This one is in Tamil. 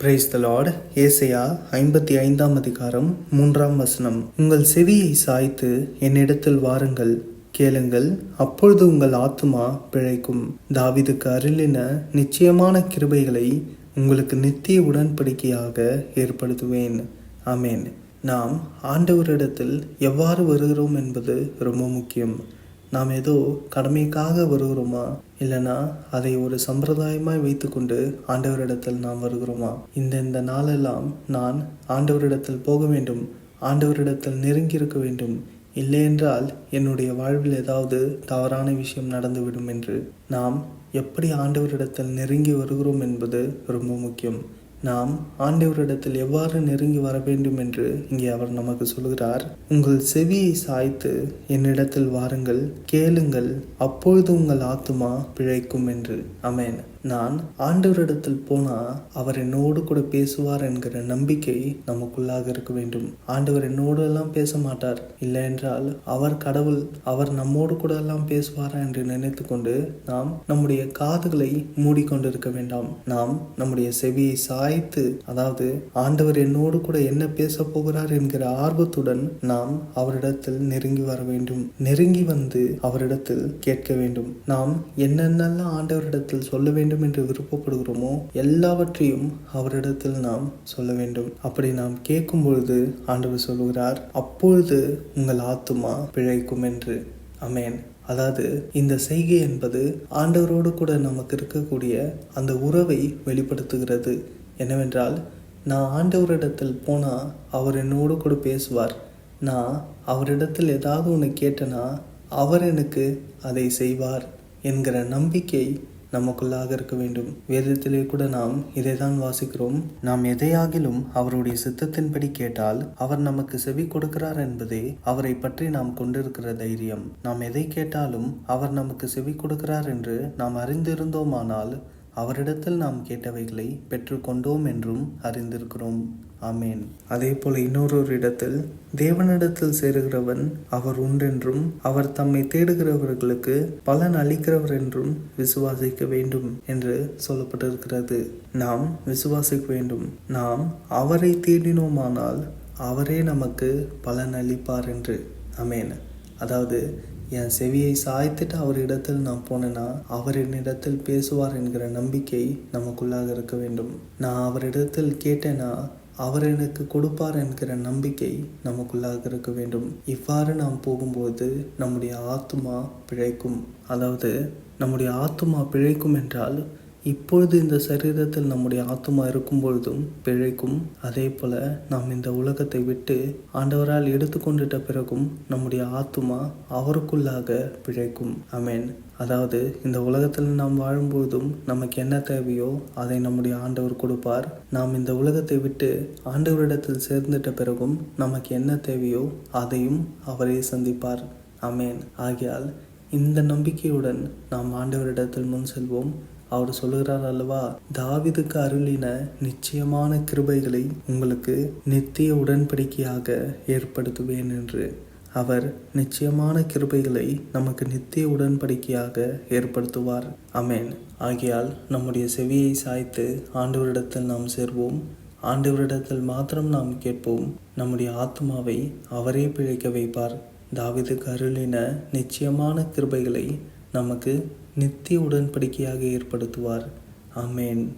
பிரைஸ் த லார்ட் ஏசையா ஐம்பத்தி ஐந்தாம் அதிகாரம் மூன்றாம் வசனம். உங்கள் செவியை சாய்த்து என்னிடத்தில் வாருங்கள். கேளுங்கள் அப்பொழுது உங்கள் ஆத்துமா பிழைக்கும். தாவிதுக்கு அருளின நிச்சயமான கிருபைகளை உங்களுக்கு நித்திய உடன்படிக்கையாக ஏற்படுத்துவேன். ஆமேன். நாம் ஆண்டவரிடத்தில் எவ்வாறு வருகிறோம் என்பது ரொம்ப முக்கியம். நாம் ஏதோ கடமைக்காக வருகிறோமா? இல்லைனா அதை ஒரு சம்பிரதாயமாய் வைத்துக்கொண்டு ஆண்டவரிடத்தில் நாம் வருகிறோமா? இந்த இந்த நாளெல்லாம் நான் ஆண்டவரிடத்தில் போக வேண்டும் ஆண்டவரிடத்தில் நெருங்கி இருக்க வேண்டும். இல்லையென்றால் என்னுடைய வாழ்வில் ஏதாவது தவறான விஷயம் நடந்துவிடும் என்று. நாம் எப்படி ஆண்டவரிடத்தில் நெருங்கி வருகிறோம் என்பது ரொம்ப முக்கியம். நாம் ஆண்டவரிடத்தில் எவ்வாறு நெருங்கி வர வேண்டும் என்று இங்கே அவர் நமக்கு சொல்கிறார். உங்கள் செவியை சாய்த்து என்னிடத்தில் வாருங்கள் கேளுங்கள் அப்பொழுது உங்கள் ஆத்துமா பிழைக்கும் என்று. அமேன் நான் ஆண்டவரிடத்தில் போனா அவர் என்னோடு கூட பேசுவார் என்கிற நம்பிக்கை நமக்குள்ளாக இருக்க வேண்டும். ஆண்டவர் என்னோடு எல்லாம் பேச மாட்டார். இல்லை என்றால் அவர் கடவுள் அவர் நம்மோடு கூட எல்லாம் பேசுவாரா என்று நினைத்து கொண்டு நாம் நம்முடைய காதுகளை மூடிக்கொண்டிருக்க வேண்டாம். நாம் நம்முடைய செவியை சாய்த்து அதாவது ஆண்டவர் என்னோடு கூட என்ன பேச போகிறார் என்கிற ஆர்வத்துடன் நாம் அவரிடத்தில் நெருங்கி வர வேண்டும். நெருங்கி வந்து அவரிடத்தில் கேட்க வேண்டும். நாம் என்னென்னலாம் ஆண்டவரிடத்தில் சொல்ல வேண்டும் வேண்டும் என்று விருப்பப்படுகிறோமோ எல்லாவற்றையும் அவரிடத்தில் நாம் சொல்ல வேண்டும். அப்படி நாம் கேட்கும் பொழுது ஆண்டவர் சொல்லுகிறார் அப்பொழுது உங்கள் ஆத்துமா பிழைக்கும் என்று. அமேன் அதாவது இந்த செய்கை என்பது ஆண்டவரோடு கூட நமக்கு இருக்கக்கூடிய அந்த உறவை வெளிப்படுத்துகிறது. என்னவென்றால் நான் ஆண்டவரிடத்தில் போனால் அவர் என்னோடு கூட பேசுவார். நான் அவரிடத்தில் ஏதாவது ஒன்று கேட்டேன்னா அவர் எனக்கு அதை செய்வார் என்கிற நம்பிக்கை நமக்குள்ளாக இருக்க வேண்டும். வேதத்திலே கூட நாம் இதைதான் வாசிக்கிறோம். நாம் எதையாகிலும் அவருடைய சித்தத்தின்படி கேட்டால் அவர் நமக்கு செவி கொடுக்கிறார் என்பதே அவரை பற்றி நாம் கொண்டிருக்கிற தைரியம். நாம் எதை கேட்டாலும் அவர் நமக்கு செவி கொடுக்கிறார் என்று நாம் அறிந்திருந்தோமானால் அவரிடத்தில் நாம் கேட்டவைகளை பெற்றுக்கொண்டோம் என்றும் அறிந்திருக்கிறோம். ஆமேன். அதே போல இன்னொரு இடத்தில் தேவனிடத்தில் சேருகிறவன் அவர் உண்டென்றும் அவர் தம்மை தேடுகிறவர்களுக்கு பலன் அளிக்கிறவர் என்றும் விசுவாசிக்க வேண்டும் என்று சொல்லப்பட்டிருக்கிறது. நாம் விசுவாசிக்க வேண்டும். நாம் அவரை தேடினோமானால் அவரே நமக்கு பலன் அளிப்பார் என்று. அமேன் அதாவது என் செவியை சாய்த்துட்டு அவர் இடத்தில் நான் போனேன்னா அவர் என்னிடத்தில் பேசுவார் என்கிற நம்பிக்கை நமக்குள்ளாக இருக்க வேண்டும். நான் அவரிடத்தில் கேட்டேன்னா அவர் எனக்கு கொடுப்பார் என்கிற நம்பிக்கை நமக்குள்ளாக இருக்க வேண்டும். இவ்வாறு நாம் போகும்போது நம்முடைய ஆத்துமா பிழைக்கும். அதாவது நம்முடைய ஆத்துமா பிழைக்கும் என்றால் இப்பொழுது இந்த சரீரத்தில் நம்முடைய ஆத்மா இருக்கும் பொழுதும் பிழைக்கும். அதே போல நாம் இந்த உலகத்தை விட்டு ஆண்டவரால் எடுத்துக்கொண்டுட்ட பிறகும் நம்முடைய ஆத்மா அவருக்குள்ளாக பிழைக்கும். அமேன் அதாவது இந்த உலகத்தில் நாம் வாழும்பொழுதும் நமக்கு என்ன தேவையோ அதை நம்முடைய ஆண்டவர் கொடுப்பார். நாம் இந்த உலகத்தை விட்டு ஆண்டவரிடத்தில் சேர்ந்துட்ட பிறகும் நமக்கு என்ன தேவையோ அதையும் அவரே சந்திப்பார். அமேன் ஆகையால் இந்த நம்பிக்கையுடன் நாம் ஆண்டவரிடத்தில் முன் செல்வோம். அவர் சொல்லுகிறார் அல்லவா தாவிதுக்கு அருளின நிச்சயமான கிருபைகளை உங்களுக்கு நித்திய உடன்படிக்கையாக ஏற்படுத்துவேன் என்று. அவர் நிச்சயமான கிருபைகளை நமக்கு நித்திய உடன்படிக்கையாக ஏற்படுத்துவார். அமேன் ஆகையால் நம்முடைய செவியை சாய்த்து ஆண்டவரிடத்தில் நாம் சேர்வோம். ஆண்டவரிடத்தில் மாத்திரம் நாம் கேட்போம். நம்முடைய ஆத்மாவை அவரே பிழைக்க வைப்பார். தாவிதுக்கு அருளின நிச்சயமான கிருபைகளை நமக்கு நித்திய உடன்படிக்கையாக ஏற்படுத்துவார். ஆமேன்.